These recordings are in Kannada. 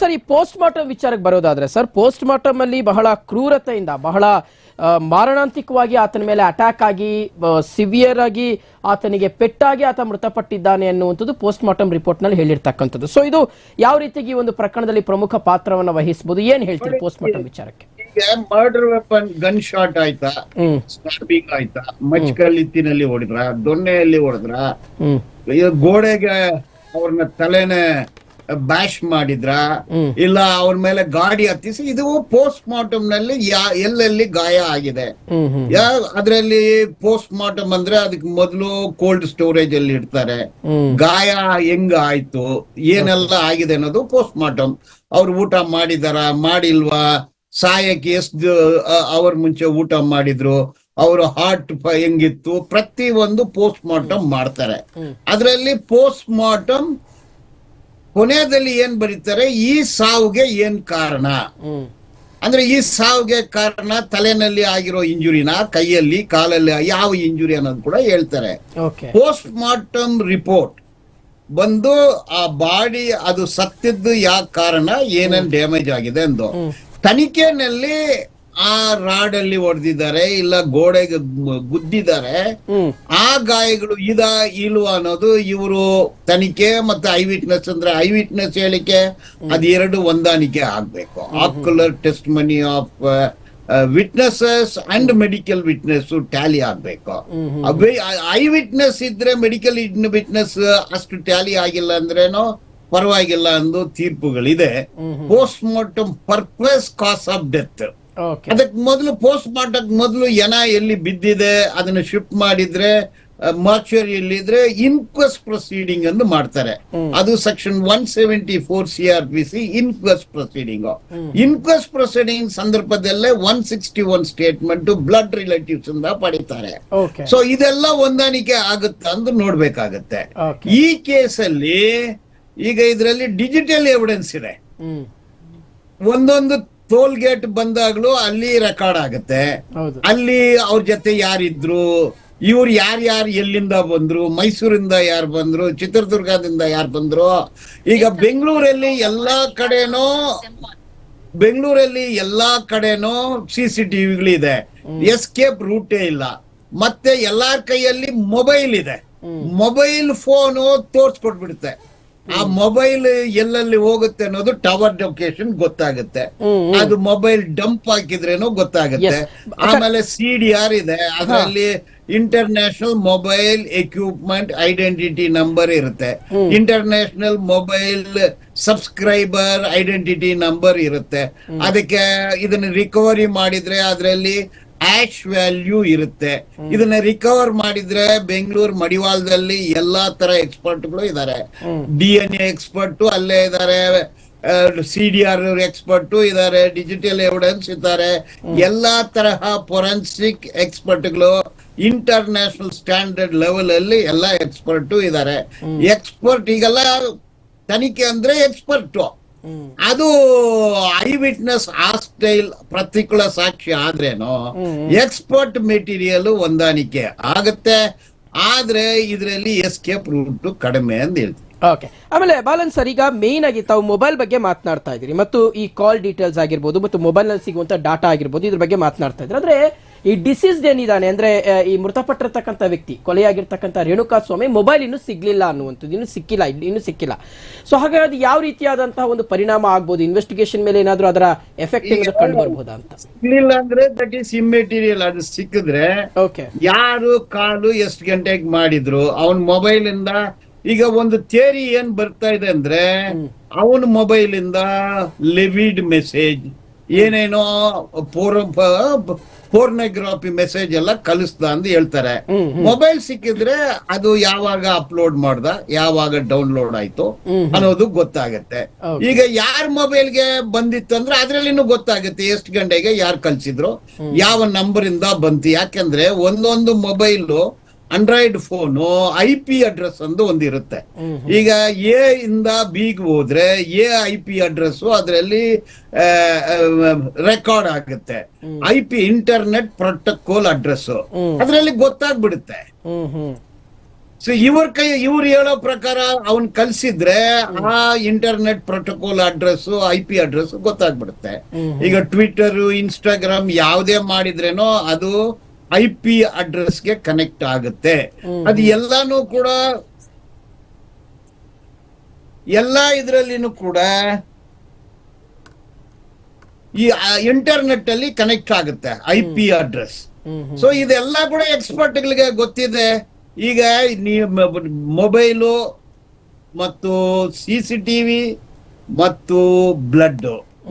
ಸರ್ ಈ ಪೋಸ್ಟ್ ಮಾರ್ಟಮ್ ವಿಚಾರಕ್ಕೆ ಬರೋದಾದ್ರೆ ಸರ್ ಪೋಸ್ಟ್ ಮಾರ್ಟಮ್ ಅಲ್ಲಿ ಬಹಳ ಕ್ರೂರತೆಯಿಂದ ಬಹಳ ಮಾರಣಾಂತಿಕವಾಗಿ ಆತನ ಮೇಲೆ ಅಟ್ಯಾಕ್ ಆಗಿ ಸಿವಿಯರ್ ಆಗಿ ಆತನಿಗೆ ಪೆಟ್ಟಾಗಿ ಆತ ಮೃತಪಟ್ಟಿದ್ದಾನೆ ಅನ್ನುವಂಥದ್ದು ಪೋಸ್ಟ್ ಮಾರ್ಟಮ್ ರಿಪೋರ್ಟ್ನಲ್ಲಿ ಹೇಳಿರ್ತಕ್ಕಂಥದ್ದು. ಸೊ ಇದು ಯಾವ ರೀತಿಗೆ ಈ ಒಂದು ಪ್ರಕರಣದಲ್ಲಿ ಪ್ರಮುಖ ಪಾತ್ರವನ್ನು ವಹಿಸಬಹುದು ಏನ್ ಹೇಳ್ತೀರಿ ಪೋಸ್ಟ್ ಮಾರ್ಟಮ್ ವಿಚಾರಕ್ಕೆ ಮರ್ಡರ್ ವೆಪನ್ ಗನ್ ಶಾಟ್ ಆಯ್ತಾ? ಸ್ಟಾರ್ಬಿಂಗ್ ಆಯ್ತಾ? ಮಚ್ಕಲ್ಲಿತ್ತಿನಲ್ಲಿ ಹೊಡೆದ್ರ? ದೊಣ್ಣೆಯಲ್ಲಿ ಹೊಡೆದ್ರ? ಗೋಡೆಗೆ ಅವ್ರನ್ನ ತಲೆನೆ ಬ್ಯಾಶ್ ಮಾಡಿದ್ರ. ಇಲ್ಲ ಅವ್ರ ಮೇಲೆ ಗಾಡಿ ಹತ್ತಿಸಿ ಇದು ಪೋಸ್ಟ್ ಮಾರ್ಟಮ್ನಲ್ಲಿ ಎಲ್ಲೆಲ್ಲಿ ಗಾಯ ಆಗಿದೆ? ಅದ್ರಲ್ಲಿ ಪೋಸ್ಟ್ ಮಾರ್ಟಮ್ ಅಂದ್ರೆ ಅದಕ್ಕೆ ಮೊದಲು ಕೋಲ್ಡ್ ಸ್ಟೋರೇಜ್ ಅಲ್ಲಿ ಇಡ್ತಾರೆ. ಗಾಯ ಹೆಂಗ ಆಯ್ತು ಏನೆಲ್ಲ ಆಗಿದೆ ಅನ್ನೋದು ಪೋಸ್ಟ್ ಮಾರ್ಟಮ್ ಅವ್ರು ಊಟ ಮಾಡಿದಾರ ಮಾಡಿಲ್ವಾ? ಸಾಯಕ್ಕೆ ಎಷ್ಟು ಅವ್ರ ಮುಂಚೆ ಊಟ ಮಾಡಿದ್ರು? ಅವರು ಹಾರ್ಟ್ ಹೆಂಗಿತ್ತು? ಪ್ರತಿ ಒಂದು ಪೋಸ್ಟ್ ಮಾರ್ಟಮ್ ಮಾಡ್ತಾರೆ. ಅದರಲ್ಲಿ ಪೋಸ್ಟ್ ಮಾರ್ಟಮ್ ಕೊನೆಯಲ್ಲಿ ಏನ್ ಬರೀತಾರೆ ಈ ಸಾವುಗೆ ಏನ್ ಕಾರಣ? ಅಂದ್ರೆ ಈ ಸಾವಿಗೆ ಕಾರಣ ತಲೆನಲ್ಲಿ ಆಗಿರೋ ಇಂಜುರಿನ ಕೈಯಲ್ಲಿ ಕಾಲಲ್ಲಿ ಯಾವ ಇಂಜುರಿ ಅನ್ನೋದು ಕೂಡ ಹೇಳ್ತಾರೆ. ಪೋಸ್ಟ್ ಮಾರ್ಟಮ್ ರಿಪೋರ್ಟ್ ಬಂದು ಆ ಬಾಡಿ ಅದು ಸತ್ತಿದ್ದು ಯಾವ ಕಾರಣ? ಏನೇನ್ ಡ್ಯಾಮೇಜ್ ಆಗಿದೆ ಎಂದು. ತನಿಖೆನಲ್ಲಿ ಆ ರಾಡ್ ಅಲ್ಲಿ ಹೊಡೆದಿದ್ದಾರೆ ಇಲ್ಲ ಗೋಡೆಗೆ ಗುದ್ದಿದ್ದಾರೆ ಆ ಗಾಯಗಳು ಇದ ಇಲ್ವ ಅನ್ನೋದು ಇವರು ತನಿಖೆ ಮತ್ತೆ ಐ ವಿಟ್ನೆಸ್ ಅಂದ್ರೆ ಐ ವಿಟ್ನೆಸ್ ಹೇಳಿಕೆ ಅದೆರಡು ಎರಡು ಹೊಂದಾಣಿಕೆ ಆಗ್ಬೇಕು. Ocular testimony of witnesses and medical witness tally ಆಗ್ಬೇಕು. ಐ ವಿಟ್ನೆಸ್ ಇದ್ರೆ ಮೆಡಿಕಲ್ ವಿಟ್ನೆಸ್ ಅಷ್ಟು ಟ್ಯಾಲಿ ಆಗಿಲ್ಲ ಅಂದ್ರೇನು ಪರವಾಗಿಲ್ಲ ಅಂದು ತೀರ್ಪುಗಳಿದೆ. Post mortem purpose cause of death ಅದಕ್ಕೆ ಮೊದಲು ಪೋಸ್ಟ್ ಮಾರ್ಟಮ್ ಮೊದಲು ಎನ ಎಲ್ಲಿ ಬಿದ್ದಿದೆ ಅದನ್ನ ಶಿಫ್ಟ್ ಮಾಡಿದ್ರೆ ಮಾರ್ಚುರಿಯಲ್ಲಿ ಇದ್ರೆ ಇನ್ಕ್ವೆಸ್ಟ್ ಪ್ರೊಸೀಡಿಂಗ್ ಅನ್ನು ಮಾಡ್ತಾರೆ. ಅದು section one seventy four C R P C inquest proceeding inquest proceeding ಸಂದರ್ಭದಲ್ಲೇ one sixty one statement blood relatives ಇಂದ ಪಡಿತಾರೆ. ಸೊ ಇದೆಲ್ಲ ಹೊಂದಾಣಿಕೆ ಆಗುತ್ತಾ ಅಂತ ನೋಡ್ಬೇಕಾಗತ್ತೆ. ಈ ಕೇಸಲ್ಲಿ ಈಗ ಇದರಲ್ಲಿ ಡಿಜಿಟಲ್ ಎವಿಡೆನ್ಸ್ ಇದೆ. ಒಂದೊಂದು ಟೋಲ್ ಗೇಟ್ ಬಂದಾಗ್ಲೂ ಅಲ್ಲಿ ರೆಕಾರ್ಡ್ ಆಗುತ್ತೆ. ಅಲ್ಲಿ ಅವ್ರ ಜೊತೆ ಯಾರಿದ್ರು ಇವ್ರು ಯಾರ್ಯಾರು ಎಲ್ಲಿಂದ ಬಂದ್ರು ಮೈಸೂರಿಂದ ಯಾರು ಬಂದ್ರು ಚಿತ್ರದುರ್ಗದಿಂದ ಯಾರು ಬಂದ್ರು ಈಗ ಬೆಂಗಳೂರಲ್ಲಿ ಎಲ್ಲಾ ಕಡೆನೂ ಬೆಂಗಳೂರಲ್ಲಿ ಎಲ್ಲಾ ಕಡೆನೂ ಸಿ ಸಿ ಟಿವಿಗಳಿದೆ ಎಸ್ಕೇಪ್ ರೂಟೇ ಇಲ್ಲ. ಮತ್ತೆ ಎಲ್ಲಾರ್ ಕೈಯಲ್ಲಿ ಮೊಬೈಲ್ ಇದೆ. ಮೊಬೈಲ್ ಫೋನು ತೋರ್ಸ್ಕೊಟ್ಬಿಡುತ್ತೆ. ಆ ಮೊಬೈಲ್ ಎಲ್ಲೆಲ್ಲಿ ಹೋಗುತ್ತೆ ಅನ್ನೋದು ಟವರ್ ಲೊಕೇಶನ್ ಗೊತ್ತಾಗುತ್ತೆ. ಅದು ಮೊಬೈಲ್ ಡಂಪ್ ಹಾಕಿದ್ರೇನೋ ಗೊತ್ತಾಗುತ್ತೆ. ಆಮೇಲೆ ಸಿ ಡಿ ಆರ್ ಇದೆ. ಅದರಲ್ಲಿ international mobile equipment identity number ಇರುತ್ತೆ. International mobile subscriber identity number ಇರುತ್ತೆ. ಅದಕ್ಕೆ ಇದನ್ನ ರಿಕವರಿ ಮಾಡಿದ್ರೆ ಅದರಲ್ಲಿ ಆಶ್ ವ್ಯಾಲ್ಯೂ ಇರುತ್ತೆ. ಇದನ್ನ ರಿಕವರ್ ಮಾಡಿದ್ರೆ ಬೆಂಗಳೂರು ಮಡಿವಾಳದಲ್ಲಿ ಎಲ್ಲಾ ತರ ಎಕ್ಸ್ಪರ್ಟ್ಗಳು ಇದ್ದಾರೆ ಡಿ ಎನ್ ಎ ಎಕ್ಸ್ಪರ್ಟ್ ಅಲ್ಲೇ ಇದ್ದಾರೆ ಸಿ ಡಿ ಆರ್ ಎಕ್ಸ್ಪರ್ಟ್ ಇದ್ದಾರೆ ಡಿಜಿಟಲ್ ಎವಿಡೆನ್ಸ್ ಇದ್ದಾರೆ. ಎಲ್ಲಾ ತರಹ ಫೊರೆನ್ಸಿಕ್ ಎಕ್ಸ್ಪರ್ಟ್ಗಳು ಇಂಟರ್ನ್ಯಾಷನಲ್ ಸ್ಟ್ಯಾಂಡರ್ಡ್ ಲೆವೆಲ್ ಅಲ್ಲಿ ಎಲ್ಲಾ ಎಕ್ಸ್ಪರ್ಟ್ ಇದ್ದಾರೆ ಎಕ್ಸ್ಪರ್ಟ್ ಈಗೆಲ್ಲ ತನಿಖೆ ಅಂದ್ರೆ ಎಕ್ಸ್ಪರ್ಟ್ ಅದು ಐ ವಿಟ್ನೆಸ್ ಆ ಸ್ಟೈಲ್ ಪ್ರತಿಕೂಲ ಸಾಕ್ಷಿ ಆದ್ರೇನು ಎಕ್ಸ್ಪರ್ಟ್ ಮೆಟೀರಿಯಲ್ ಹೊಂದಾಣಿಕೆ ಆಗತ್ತೆ. ಆದ್ರೆ ಇದರಲ್ಲಿ ಎಸ್ಕೇಪ್ ರೂಟ್ ಕಡಿಮೆ ಅಂತ ಹೇಳ್ತೀವಿ. ಓಕೆ. ಆಮೇಲೆ ಬಾಲನ್ ಸರ್ ಈಗ ಮೇನ್ ಆಗಿ ತಾವು ಮೊಬೈಲ್ ಬಗ್ಗೆ ಮಾತನಾಡ್ತಾ ಇದ್ದೀರಿ. ಮತ್ತು ಈ ಕಾಲ್ ಡೀಟೇಲ್ಸ್ ಆಗಿರ್ಬೋದು ಮತ್ತು ಮೊಬೈಲ್ ಸಿಗುವಂಥ ಸಿಗುವಂತ ಡಾಟಾ ಆಗಿರ್ಬೋದು ಇದ್ರ ಬಗ್ಗೆ ಮಾತನಾಡ್ತಾ ಇದ್ರಿ ಅಂದ್ರೆ ಈ ಡಿಸೀಸ್ ಏನಿದ್ದಾನೆ ಅಂದ್ರೆ ಈ ಮೃತಪಟ್ಟಿರ್ತಕ್ಕಂಥ ವ್ಯಕ್ತಿ ಕೊಲೆಯಾಗಿರ್ತಕ್ಕಂಥ ರೇಣುಕಾ ಸ್ವಾಮಿ ಮೊಬೈಲ್ ಇನ್ನೂ ಸಿಗ್ಲಿಲ್ಲ ಅನ್ನುವಂಥದ್ದು ಇನ್ನು ಸಿಕ್ಕಿಲ್ಲ ಇನ್ನೂ ಸಿಕ್ಕಿಲ್ಲ. ಸೊ ಹಾಗಾಗಿ ಅದು ಯಾವ ರೀತಿಯಾದಂತಹ ಒಂದು ಪರಿಣಾಮ ಆಗ್ಬೋದು? ಇನ್ವೆಸ್ಟಿಗೇಷನ್ ಮೇಲೆ ಏನಾದರೂ ಅದರ ಎಫೆಕ್ಟ್ ಏನಾದರೂ ಕಂಡು ಬರ್ಬೋದಾ ಅಂತ? ಸಿಗ್ಲಿಲ್ಲ ಅಂದ್ರೆ ದಟ್ ಈಸ್ ಇಮ್ಮೆಟೀರಿಯಲ್ ಅದು ಸಿಕ್ಕಿದ್ರೆ ಓಕೆ ಯಾರು ಕಾಲು ಎಷ್ಟು ಗಂಟೆಗೆ ಮಾಡಿದ್ರು ಅವನ್ ಮೊಬೈಲ್ ಇಂದ ಈಗ ಒಂದು ಥಿಯರಿ ಏನ್ ಬರ್ತಾ ಇದೆ ಅಂದ್ರೆ ಅವನ ಮೊಬೈಲ್ ಇಂದ ಲಿವಿಡ್ ಮೆಸೇಜ್ ಏನೇನೋ ಪೋರ್ನೋಗ್ರಾಫಿ ಮೆಸೇಜ್ ಎಲ್ಲ ಕಲಿಸ್ದ ಅಂತ ಹೇಳ್ತಾರೆ. ಮೊಬೈಲ್ ಸಿಕ್ಕಿದ್ರೆ ಅದು ಯಾವಾಗ ಅಪ್ಲೋಡ್ ಮಾಡ್ದ ಯಾವಾಗ ಡೌನ್ಲೋಡ್ ಆಯ್ತು ಅನ್ನೋದು ಗೊತ್ತಾಗತ್ತೆ. ಈಗ ಯಾರ ಮೊಬೈಲ್ಗೆ ಬಂದಿತ್ತು ಅಂದ್ರೆ ಅದ್ರಲ್ಲಿನೂ ಗೊತ್ತಾಗುತ್ತೆ ಎಷ್ಟು ಗಂಟೆಗೆ ಯಾರು ಕಲ್ಸಿದ್ರು ಯಾವ ನಂಬರ್ ಇಂದ ಬಂತು. ಯಾಕೆಂದ್ರೆ ಒಂದೊಂದು mobile android phone I P address ಒಂದು ಒಂದಿರುತ್ತೆ ಈಗ ಎ ಇಂದ ಬಿಗ್ ಹೋದ್ರೆ ಎ ಐ ಪಿ ಅಡ್ರೆಸ್ ಅದರಲ್ಲಿ ರೆಕಾರ್ಡ್ ಆಗುತ್ತೆ. I P internet protocol address. ಅದರಲ್ಲಿ ಗೊತ್ತಾಗ್ಬಿಡುತ್ತೆ. ಸೊ ಇವ್ರ ಕೈ ಇವ್ರು ಹೇಳೋ ಪ್ರಕಾರ ಅವನ್ ಕಲ್ಸಿದ್ರೆ ಆ internet protocol address I P address ಗೊತ್ತಾಗ್ಬಿಡುತ್ತೆ. ಈಗ ಟ್ವಿಟರ್ ಇನ್ಸ್ಟಾಗ್ರಾಮ್ ಯಾವುದೇ ಮಾಡಿದ್ರೇನೋ ಅದು ಐ ಪಿ ಅಡ್ರೆಸ್ಗೆ ಕನೆಕ್ಟ್ ಆಗುತ್ತೆ. ಅದು ಎಲ್ಲಾನು ಕೂಡ ಎಲ್ಲ ಇದರಲ್ಲಿನೂ ಕೂಡ ಈ ಇಂಟರ್ನೆಟ್ ಅಲ್ಲಿ ಕನೆಕ್ಟ್ ಆಗುತ್ತೆ ಐ ಪಿ ಅಡ್ರೆಸ್ ಸೊ ಇದೆಲ್ಲ ಕೂಡ ಎಕ್ಸ್ಪರ್ಟ್ ಗಳಿಗೆ ಗೊತ್ತಿದೆ. ಈಗ ಮೊಬೈಲು ಮತ್ತು ಸಿ ಸಿ ಟಿವಿ ಮತ್ತು ಬ್ಲಡ್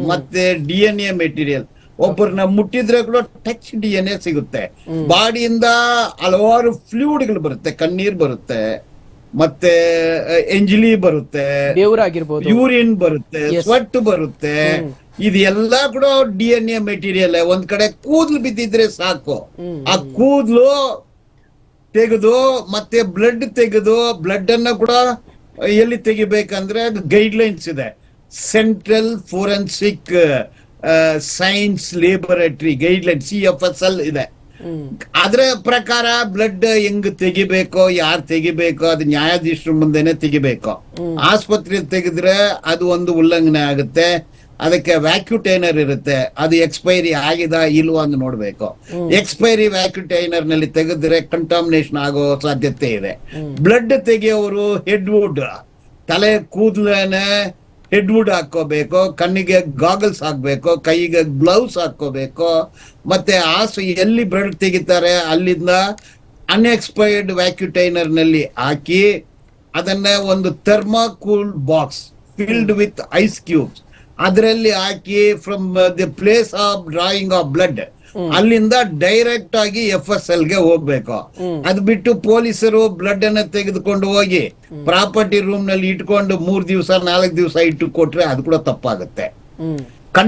ಮತ್ತೆ ಡಿ ಎನ್ ಎ ಮೆಟೀರಿಯಲ್ ಒಬ್ಬರನ್ನ ಮುಟ್ಟಿದ್ರೆ ಕೂಡ ಟಚ್ ಡಿ ಎನ್ ಎ ಸಿಗುತ್ತೆ. ಬಾಡಿಯಿಂದ ಹಲವಾರು ಫ್ಲೂಯಿಡ್ಗಳು ಬರುತ್ತೆ. ಕಣ್ಣೀರ್ ಬರುತ್ತೆ. ಮತ್ತೆ ಎಂಜಲಿ ಬರುತ್ತೆ. ಯೂರಿನ್ ಬರುತ್ತೆ. ಸ್ವೆಟ್ ಬರುತ್ತೆ. ಇದೆಲ್ಲ ಕೂಡ ಡಿ ಎನ್ ಎ ಮೆಟೀರಿಯಲ್ ಒಂದ್ ಕಡೆ ಕೂದ್ಲು ಬಿದ್ದಿದ್ರೆ ಸಾಕು. ಆ ಕೂದ್ಲು ತೆಗೆದು ಮತ್ತೆ ಬ್ಲಡ್ ತೆಗೆದು ಬ್ಲಡ್ ಅನ್ನ ಕೂಡ ಎಲ್ಲಿ ತೆಗಿಬೇಕಂದ್ರೆ ಗೈಡ್ ಲೈನ್ಸ್ ಇದೆ. Central forensic science laboratory guideline C F S L ಇದೆ. ಅದರ ಪ್ರಕಾರ ಬ್ಲಡ್ ಹೆಂಗ್ ತೆಗಿಬೇಕೋ ಯಾರು ತೆಗಿಬೇಕೋ ಅದು ನ್ಯಾಯಾಧೀಶರ ಮುಂದೆನೆ ತೆಗಿಬೇಕು. ಆಸ್ಪತ್ರೆ ತೆಗೆದ್ರೆ ಅದು ಒಂದು ಉಲ್ಲಂಘನೆ ಆಗುತ್ತೆ. ಅದಕ್ಕೆ ವ್ಯಾಕ್ಯೂಟೈನರ್ ಇರುತ್ತೆ. ಅದು ಎಕ್ಸ್ಪೈರಿ ಆಗಿದ ಇಲ್ವಾ ಅಂತ ನೋಡ್ಬೇಕು. ಎಕ್ಸ್ಪೈರಿ ವ್ಯಾಕ್ಯೂಟೈನರ್ನಲ್ಲಿ ತೆಗೆದ್ರೆ ಕಂಟಾಮಿನೇಷನ್ ಆಗೋ ಸಾಧ್ಯತೆ ಇದೆ. ಬ್ಲಡ್ ತೆಗೆಯೋರು ಹೆಡ್ ವುಡ್ ತಲೆ ಕೂದಲನ ಹೆಡ್ ವುಡ್ ಹಾಕೋಬೇಕು ಕಣ್ಣಿಗೆ ಗಾಗಲ್ಸ್ ಹಾಕ್ಬೇಕು, ಕೈಗೆ ಗ್ಲೌಸ್ ಹಾಕೋಬೇಕು ಮತ್ತೆ ಆಸು ಎಲ್ಲಿ ಬ್ರೆಡ್ ತೆಗಿತಾರೆ, ಅಲ್ಲಿಂದ ಅನ್ಎಕ್ಸ್ಪೈರ್ಡ್ ವ್ಯಾಕ್ಯೂಟೈನರ್ನಲ್ಲಿ ಹಾಕಿ, ಅದನ್ನ ಒಂದು thermocol box filled with ice cubes ಅದರಲ್ಲಿ ಹಾಕಿ from the place of drawing of blood ಅಲ್ಲಿಂದ ಡೈರೆಕ್ಟ್ ಆಗಿ ಎಫ್ ಎಸ್ ಎಲ್ಗೆ ಹೋಗ್ಬೇಕು. ಅದ್ ಬಿಟ್ಟು ಪೊಲೀಸರು ಬ್ಲಡ್ ಅನ್ನ ತೆಗೆದುಕೊಂಡು ಹೋಗಿ ಪ್ರಾಪರ್ಟಿ ರೂಮ್ನಲ್ಲಿ ಇಟ್ಕೊಂಡು ಮೂರ್ ದಿವಸ ನಾಲ್ಕು ದಿವಸ ಇಟ್ಟು ಕೊಟ್ರೆ ಅದು ಕೂಡ ತಪ್ಪಾಗುತ್ತೆ.